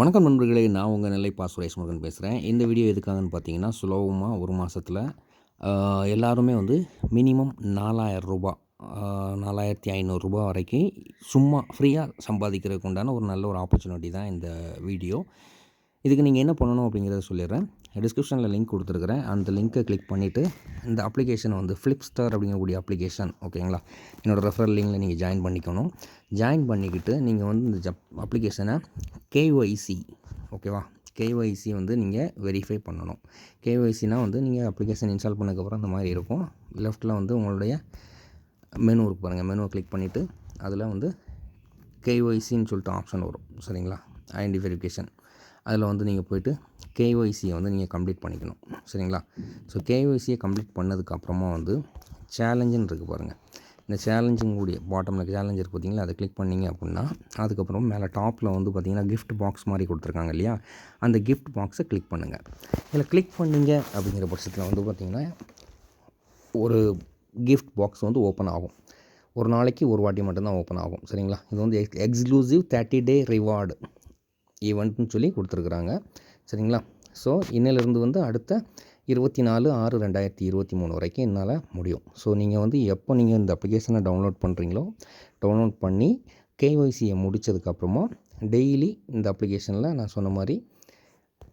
வணக்கம் நண்பர்களே நான் உங்கள் நெல்லை பா சுரேஷ் முருகன் பேசுகிறேன் இந்த வீடியோ எதுக்காகன்னு பார்த்தீங்கன்னா சுலபமாக ஒரு மாதத்தில் எல்லாருமே வந்து மினிமம் நாலாயிரம் ரூபா நாலாயிரத்தி ஐநூறுரூபா வரைக்கும் சும்மா ஃப்ரீயாக சம்பாதிக்கிறதுக்கு உண்டான ஒரு நல்ல ஒரு ஆப்பர்ச்சுனிட்டி தான் இந்த வீடியோ. இதுக்கு நீங்கள் என்ன பண்ணணும் அப்படிங்கிறத சொல்லிடுறேன். டிஸ்கிரிப்ஷனில் லிங்க் கொடுத்துருக்குறேன். அந்த லிங்க்கை கிளிக் பண்ணிவிட்டு இந்த அப்ளிகேஷன் வந்து ஃப்ளிப்ஸ்டார் அப்படிங்கக்கூடிய அப்ளிகேஷன் ஓகேங்களா என்னோடய ரெஃபரல் லிங்கில் நீங்கள் ஜாயின் பண்ணிக்கணும். ஜாயின் பண்ணிக்கிட்டு நீங்கள் வந்து இந்த ஜப் அப்ளிகேஷனை கேஒய்சி ஓகேவா கேஒய்சி வந்து நீங்கள் வெரிஃபை பண்ணணும். கேஒய்சினால் வந்து நீங்கள் அப்ளிகேஷன் இன்ஸ்டால் பண்ணதுக்கப்புறம் அந்த மாதிரி இருக்கும். லெஃப்ட்டில் வந்து உங்களுடைய மெனு இருக்கு பாருங்கள் மெனுவை கிளிக் பண்ணிவிட்டு அதில் வந்து கேஒய்சின்னு சொல்லிட்டு ஆப்ஷன் வரும். சரிங்களா? ஐடென்டி வெரிஃபிகேஷன் அதில் வந்து நீங்கள் போய்ட்டு கேஒய்சியை வந்து நீங்கள் கம்ப்ளீட் பண்ணிக்கணும். சரிங்களா? ஸோ கேஒய்சியை கம்ப்ளீட் பண்ணதுக்கப்புறமா வந்து சேலஞ்சுன்னு இருக்குது பாருங்கள் இந்த சேலஞ்சிங் கூடிய பாட்டமில் சேலஞ்ச் இருக்குது பார்த்தீங்களா? அதை கிளிக் பண்ணிங்க அப்படின்னா அதுக்கப்புறம் மேலே டாப்பில் வந்து பார்த்திங்கன்னா கிஃப்ட் பாக்ஸ் மாதிரி கொடுத்துருக்காங்க இல்லையா? அந்த கிஃப்ட் பாக்ஸை கிளிக் பண்ணுங்கள் இதில் கிளிக் பண்ணிங்க அப்படிங்கிற பட்சத்தில் வந்து பார்த்திங்கன்னா ஒரு கிஃப்ட் பாக்ஸ் வந்து ஓப்பன் ஆகும். ஒரு நாளைக்கு ஒரு வாட்டி மட்டும்தான் ஓப்பன் ஆகும். சரிங்களா? இது வந்து ex exclusive thirty day reward ஈவெண்ட்னு சொல்லி கொடுத்துருக்குறாங்க. சரிங்களா? ஸோ இன்னிலிருந்து வந்து அடுத்த இருபத்தி நாலு ஆறு ரெண்டாயிரத்தி இருபத்தி மூணு வரைக்கும் என்னால் முடியும். ஸோ நீங்கள் வந்து எப்போ நீங்கள் இந்த அப்ளிகேஷனை டவுன்லோட் பண்ணுறீங்களோ டவுன்லோட் பண்ணி கேஒய்சியை முடித்ததுக்கப்புறமா டெய்லி இந்த அப்ளிகேஷனில் நான் சொன்ன மாதிரி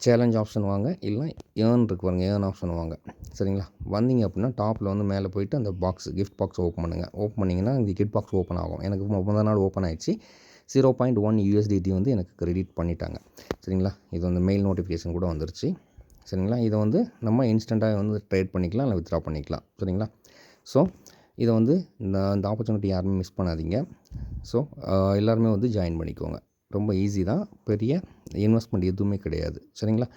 சேலஞ்ச் ஆப்ஷன் வாங்க இல்லை ஏர்ன் இருக்கு பாருங்க ஏர்ன் ஆப்ஷன் வாங்க. சரிங்களா? வந்தீங்க அப்படின்னா டாப்பில் வந்து மேலே போயிட்டு அந்த பாக்ஸ் கிஃப்ட் பாக்ஸ் ஓப்பன் பண்ணுங்கள் ஓப்பன் பண்ணிங்கன்னா இந்த கிஃப்ட் பாக்ஸ் ஓப்பன் ஆகும். எனக்கு முப்பது நாள் ஓப்பன் ஆயிடுச்சு. ஜீரோ பாயிண்ட் ஒன் யூஎஸ்டிடி வந்து எனக்கு கிரெடிட் பண்ணிட்டாங்க. சரிங்களா? இது வந்து மெயில் நோட்டிஃபிகேஷன் கூட வந்துருச்சு. சரிங்களா? இதை வந்து நம்ம இன்ஸ்டண்ட்டாக வந்து ட்ரேட் பண்ணிக்கலாம் இல்லை வித்ட்ரா பண்ணிக்கலாம். சரிங்களா? ஸோ இதை வந்து இந்த இந்த ஆப்பர்ச்சுனிட்டி யாருமே மிஸ் பண்ணாதீங்க. ஸோ எல்லாருமே வந்து ஜாயின் பண்ணிக்கோங்க. ரொம்ப ஈஸி தான். பெரிய இன்வெஸ்ட்மெண்ட் எதுவுமே கிடையாது. சரிங்களா?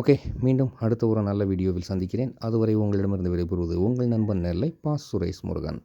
ஓகே மீண்டும் அடுத்த ஒரு நல்ல வீடியோவில் சந்திக்கிறேன். அதுவரை உங்களிடமிருந்து விடைபெறுவது உங்கள் நண்பன் நெல்லை பா. சுரேஷ் முருகன்.